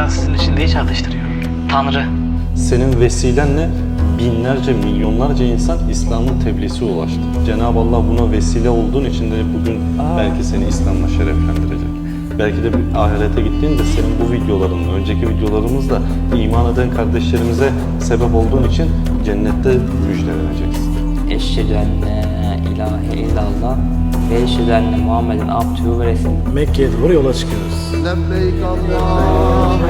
şeytan sizin içinde hiç atıştırıyor. Tanrı. Senin vesilenle binlerce, milyonlarca insan İslam'ın tebliğsi ulaştı. Cenab-ı Allah buna vesile olduğun için de bugün Aa. belki seni İslam'la şereflendirecek. Belki de bir ahirete gittiğinde senin bu videolarınla, önceki videolarımızla iman eden kardeşlerimize sebep olduğun için cennette müjdeleneceksin. Eşhedü enne ilahe illallah ve eşhedü enne Muhammeden abdühü ve Mekke'ye doğru yola çıkıyoruz. Lebbeyk Allah.